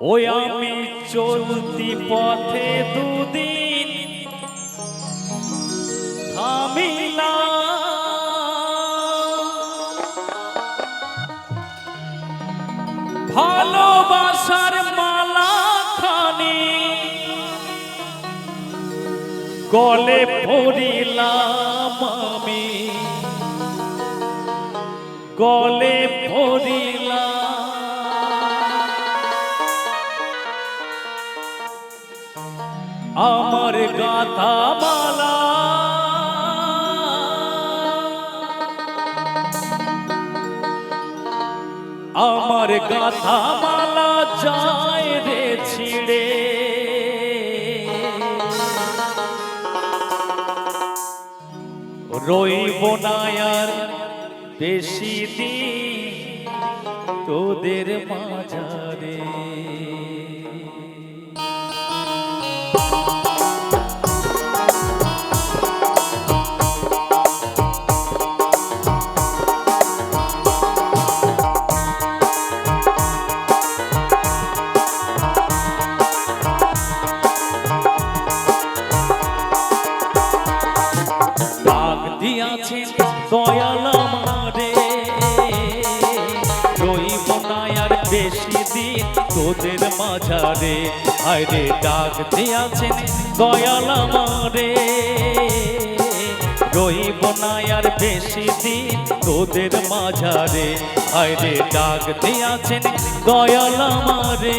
ওই আমি চলতি পথে দুদিন থামিলা ভালোবাসার মালা খানি গলে পড়িলাম আমি। গলে পড়িলাম আমার গাথা মালা আমার গাথা মালা যায় রে ছিড়ে। রইব না আর বেশি দিন তোদের মাঝারে। তোদের মাঝারে আরে ডাক দিয়াছেন দয়াল আমারে। রইব না আর বেশি দিন তোদের মাঝারে আরে ডাক দিয়াছেন দয়াল আমারে।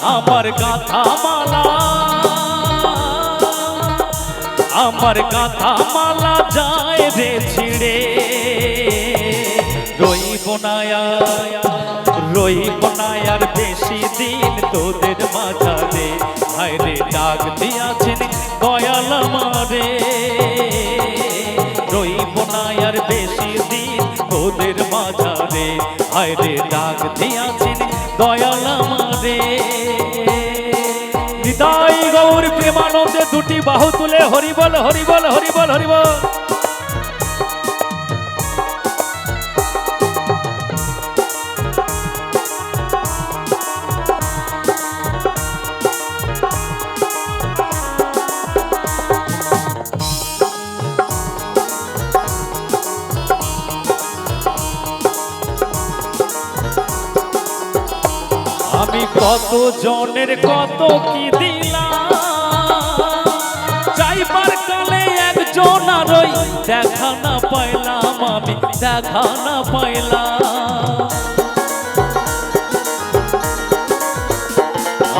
আমার গাথা মালা। আমার গাথা মালা যায় রে ছিড়ে। রইব না আর, রইব না বেশি দিন তোদের মাঝারে। হায়রে ডাক দিয়াছেন দয়াল আমারে। রইব না আর বেশি দিন তোদের মাঝারে। হায়রে ডাক দিয়াছেন দয়াল আমারে। প্রেমানন্দে দুটি বাহু তুলে হরিবল হরিবল হরিবল হরিবল। আমি কত জনের কত কি দিলাম দেখা না পাইলাম আমি, দেখা না পাইলাম।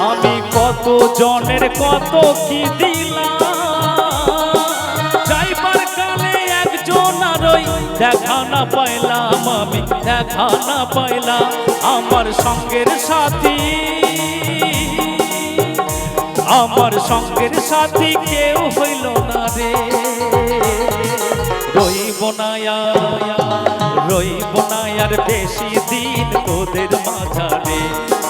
আমি কত জনের কত কি দিলাম? একজন দেখা না পাইলাম আমি, দেখা না পাইলাম আমার সঙ্গের সাথী। আমার সঙ্গের সাথী কেউ হইল না রে। রইব না আর, রইব না আর বেশি দিন তোদের মাঝারে।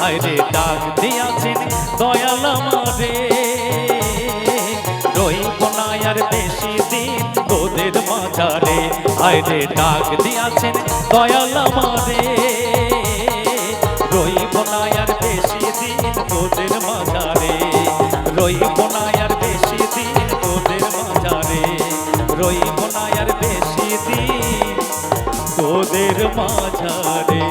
আরে ডাক দিয়াছেন দয়াল আমারে। রইব না আর বেশি দিন তোদের মাঝারে। আরে ডাক দিয়াছেন দয়াল আমারে। রইব না আর বেশি দিন তোদের মাঝারে।